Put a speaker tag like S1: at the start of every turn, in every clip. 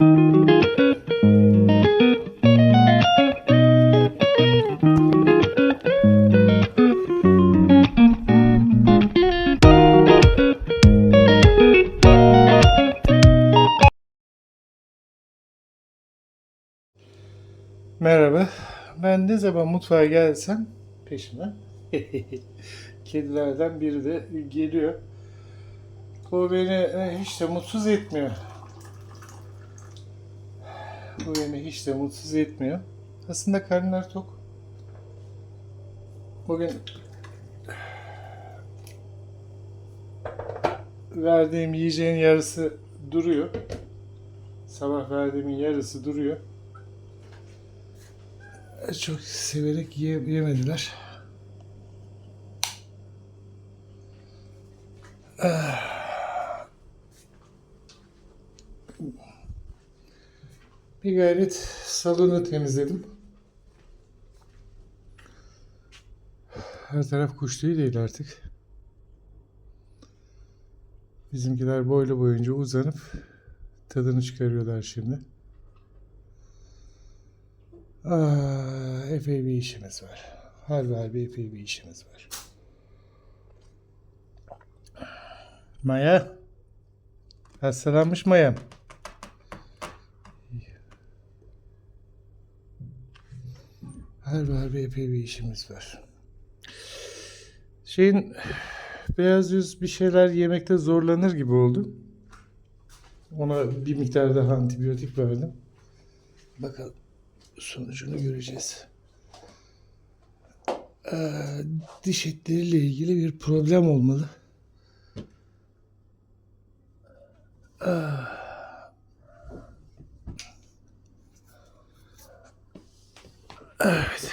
S1: Merhaba. Ben ne zaman mutfağa gelsem peşime kedilerden biri de geliyor. O beni e, hiç de mutsuz etmiyor. Bu beni hiç de mutsuz etmiyor. Aslında karnlar tok. Bugün verdiğim yiyeceğin yarısı duruyor. Sabah verdiğimin yarısı duruyor. Çok severek ye- yemediler. Ah. Bir gayret salonu temizledim. Her taraf kuş tüyü değil artık. Bizimkiler boylu boyunca uzanıp tadını çıkarıyorlar şimdi. Aa, epey bir işimiz var. Harbi harbi epey bir işimiz var. Maya. Hastalanmış Maya. Harbi harbi epey bir işimiz var. Şeyin beyaz yüz bir şeyler yemekte zorlanır gibi oldu. Ona bir miktar daha antibiyotik verdim. Bakalım sonucunu göreceğiz. Ee, diş etleriyle ilgili bir problem olmalı. Ah. Evet.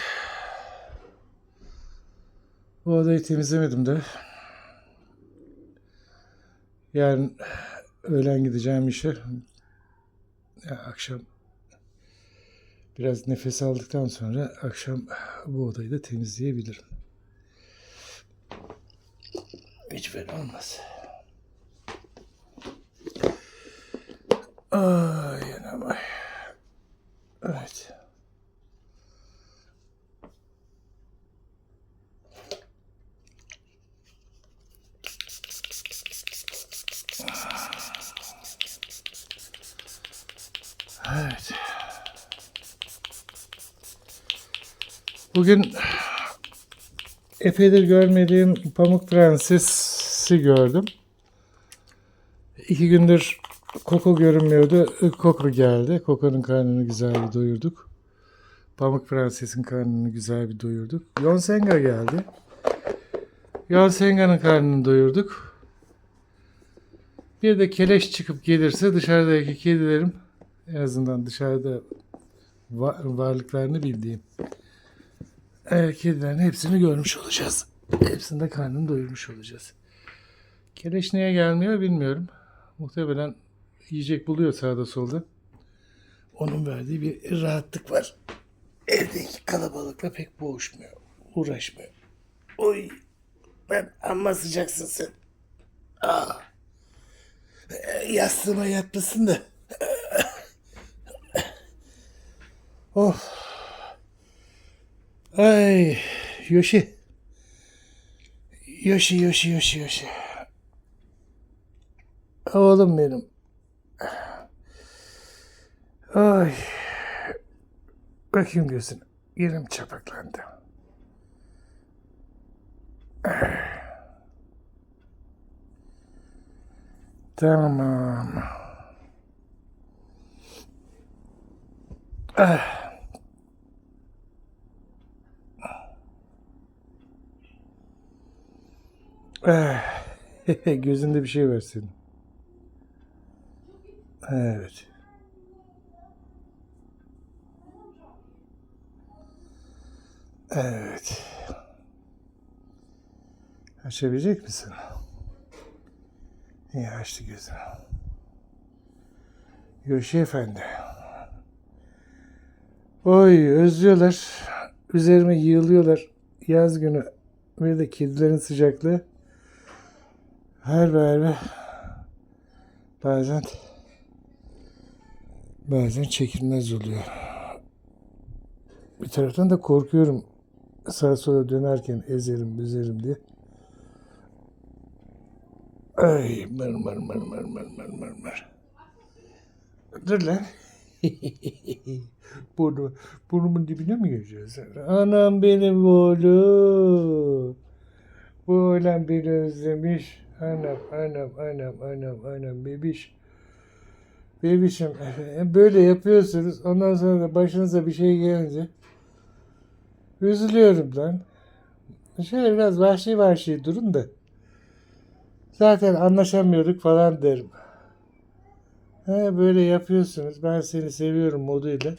S1: Bu odayı temizlemedim de. Yarın öğlen gideceğim işe. Ya, akşam Biraz nefes aldıktan sonra akşam bu odayı da temizleyebilirim. Hiç fena olmaz. Ay ay. Evet. Bugün epeydir görmediğim Pamuk Prenses'i gördüm. İki gündür Koko görünmüyordu. Koko geldi. Koko'nun karnını güzel bir doyurduk. Pamuk Prenses'in karnını güzel bir doyurduk. Yonsenga geldi. Yonsenga'nın karnını doyurduk. Bir de keleş çıkıp gelirse dışarıdaki kedilerim en azından dışarıda va- varlıklarını bildiğim kedilerin hepsini görmüş olacağız. Hepsinde karnını doyurmuş olacağız. Keleş niye gelmiyor bilmiyorum. Muhtemelen yiyecek buluyor sağda solda. Onun verdiği bir rahatlık var. Evdeki kalabalıkla pek boğuşmuyor. Uğraşmıyor. Oy ben amma sıcaksın sen. Aa. E, Yastığıma yatmasın da. oh. Ay Yoshi. Yoshi Yoshi Yoshi Yoshi. Oğlum benim. Ay. Bakayım gözüne. Yerim çapaklandı. Tamam. Ah. Ah, Gözünde bir şey var senin. Evet. Evet. Açabilecek misin? İyi açtı gözünü. Yoşi Efendi. Oy özlüyorlar. Üzerime yığılıyorlar. Yaz günü bir de kedilerin sıcaklığı. Her be. Bazen bazen çekilmez oluyor. Bir taraftan da korkuyorum sağa sola dönerken ezerim büzerim diye. Ay mır mır mır mır mır mır mır mır. Dur lan. Burnu, burnumun dibine mi gireceğiz? Anam benim oğlum. Bu oğlan beni özlemiş. Anam, anam, anam, anam, anam, bebiş. Bebişim, böyle yapıyorsunuz. Ondan sonra da başınıza bir şey gelince üzülüyorum lan. Şöyle biraz vahşi vahşi durun da. Zaten anlaşamıyorduk falan derim. He, böyle yapıyorsunuz. Ben seni seviyorum moduyla.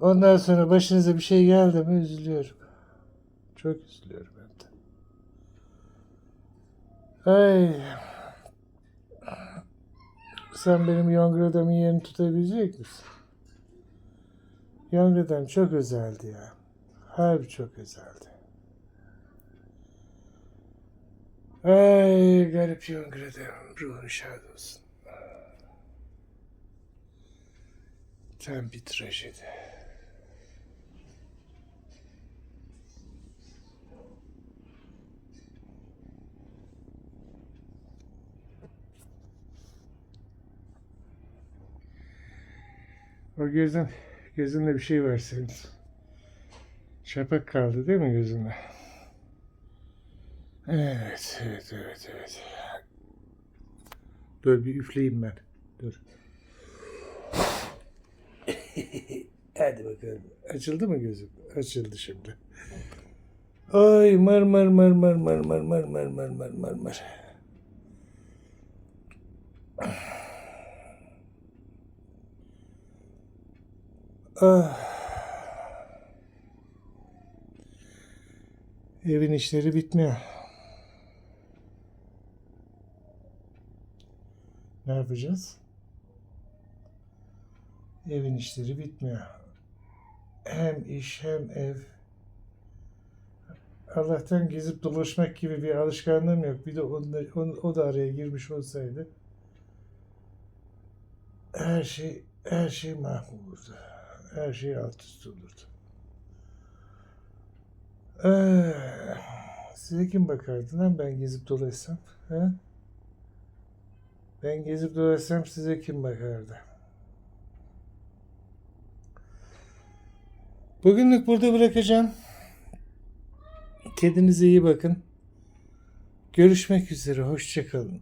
S1: Ondan sonra başınıza bir şey geldi mi üzülüyorum. Çok üzülüyorum. Ay. Sen benim Yongradam'ın yerini tutabilecek misin? Yongradam çok özeldi ya. Harbi çok özeldi. Ay garip Yongradam. Ruhun şad olsun. Tam bir trajedi. O gözün, gözünde bir şey var senin. Şapak kaldı değil mi gözünde? Evet, evet, evet, evet. Dur bir üfleyeyim ben. Dur. Hadi bakalım. Açıldı mı gözüm? Açıldı şimdi. Ay mır mır mır mır mır mır mır mır mır mır mır mır. Ah. Evin işleri bitmiyor. Ne yapacağız? Evin işleri bitmiyor. Hem iş hem ev. Allah'tan gezip dolaşmak gibi bir alışkanlığım yok. Bir de onda, on- o da araya girmiş olsaydı her şey her şey mahvolurdu. Her şey alt üst olurdu. Ee, size kim bakardı lan ben gezip dolaşsam? He? Ben gezip dolaşsam size kim bakardı? Bugünlük burada bırakacağım. Kendinize iyi bakın. Görüşmek üzere. Hoşçakalın.